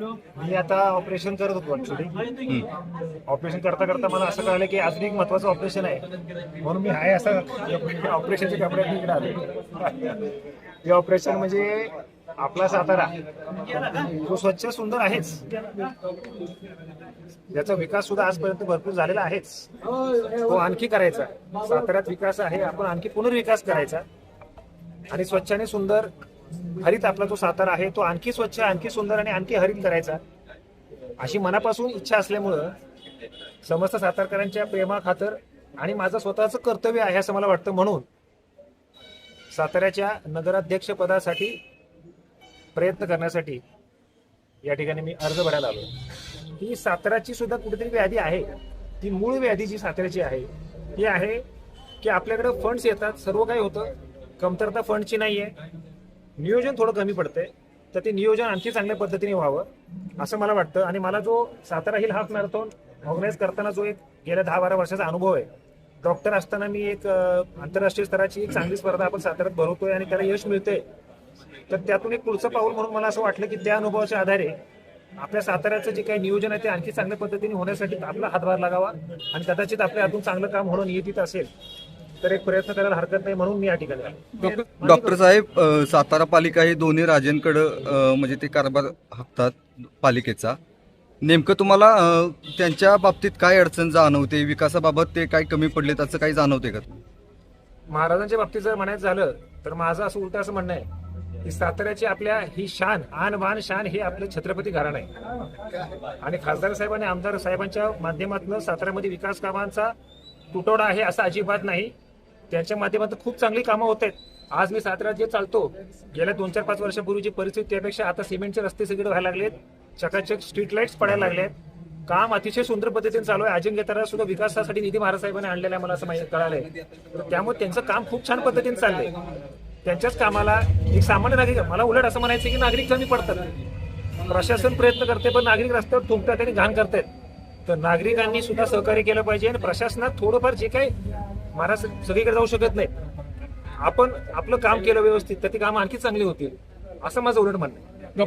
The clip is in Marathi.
मी आता ऑपरेशन करत होतो ऍक्च्युली ऑपरेशन करता करता मला असं कळलं की अजून एक महत्वाचं ऑपरेशन आहे. म्हणून मी आहे असं ऑपरेशनच्या कपड्यात इकडे आलो हे ऑपरेशन म्हणजे आपला सातारा. तो स्वच्छ सुंदर आहेच. ज्याचा विकास सुद्धा आजपर्यंत भरपूर झालेला आहेच. तो आणखी करायचा. साताऱ्यात विकास आहे आपण आणखी पुनर्विकास करायचा. आणि स्वच्छ आणि सुंदर हरित आपला जो सातारा आहे तो आणखी स्वच्छ आणखी सुंदर आणि आणखी हरित करायचा. अशी मनापासून इच्छा असल्यामुळं समस्त सातारकरांच्या प्रेमाखातर आणि माझं स्वतःचं कर्तव्य आहे असं मला वाटतं. म्हणून साताऱ्याच्या नगराध्यक्ष पदासाठी प्रयत्न करण्यासाठी या ठिकाणी मी अर्ज भरायला आलो ही साताऱ्याची सुद्धा कुठेतरी व्याधी आहे. ती मूळ व्याधी जी साताऱ्याची आहे ती आहे की आपल्याकडे फंड्स येतात. सर्व काही होतं. कमतरता फंडची नाहीये. नियोजन थोडं कमी पडतंय. तर ते नियोजन आणखी चांगल्या पद्धतीने व्हावं असं मला वाटतं. आणि मला जो Satara hill half marathon organise करताना जो एक गेल्या दहा बारा वर्षाचा अनुभव आहे डॉक्टर असताना मी एक आंतरराष्ट्रीय स्तराची एक चांगली स्पर्धा आपण साताऱ्यात भरवतोय आणि त्याला यश मिळतंय. तर त्यातून एक पुढचं पाऊल म्हणून मला असं वाटलं की त्या अनुभवाच्या आधारे आपल्या साताऱ्याचं जे काही नियोजन आहे ते आणखी चांगल्या पद्धतीने होण्यासाठी आपला हातभार लागावा आणि कदाचित आपल्या हातून चांगलं काम होणं नियतीत असेल तर एक प्रयत्न करायला हरकत नाही म्हणून मी या ठिकाणी. डॉक्टर साहेब सातारा पालिका हे दोन्ही राजांकडं म्हणजे ते कारभार हाकतात पालिकेचा. नेमकं तुम्हाला त्यांच्या बाबतीत काय अडचण जाणवते? विकासाबाबत ते काय कमी पडले त्याचं काही जाणवते का? महाराजांच्या बाबतीत जर म्हणायचं झालं तर माझं असं उलट असं म्हणणं आहे की साताऱ्याची आपल्या ही शान आन बान शान हे आपलं छत्रपती घराणं आहे. आणि खासदार साहेब आणि आमदार साहेबांच्या माध्यमातून साताऱ्यामध्ये विकास कामांचा तुटवडा आहे असं अजिबात नाही. त्यांच्या माध्यमातून खूप चांगली कामं होत आहेत. आज मी सातारा जे चालतो. गेल्या दोन चार पाच वर्षापूर्वीची परिस्थिती त्यापेक्षा आता सिमेंटचे रस्ते सगळे व्हायला लागलेत. चकाचक स्ट्रीट लाईट्स पडायला लागलेत काम अतिशय सुंदर पद्धतीने चालू आहे. अजिंक्यतारा सुद्धा विकासासाठी निधी महाराज साहेबांनी आणलेला आहे मला असं माहिती कळालंय. त्यामुळे त्यांचं काम खूप छान पद्धतीने चाललंय. त्यांच्याच कामाला एक सामान्य नागरिक मला उलट असं म्हणायचं की नागरिक कमी पडतात. प्रशासन प्रयत्न करते पण नागरिक रस्त्यावर थुंकतात आणि घाण करतात तर नागरिकांनी सुद्धा सहकार्य केलं पाहिजे आणि प्रशासनात थोडंफार जे काही महाराष्ट्र सगळीकडे जाऊ शकत नाही आपण आपलं काम केलं व्यवस्थित तर ती काम आणखी चांगली होतील असं माझं उलट म्हणणं आहे.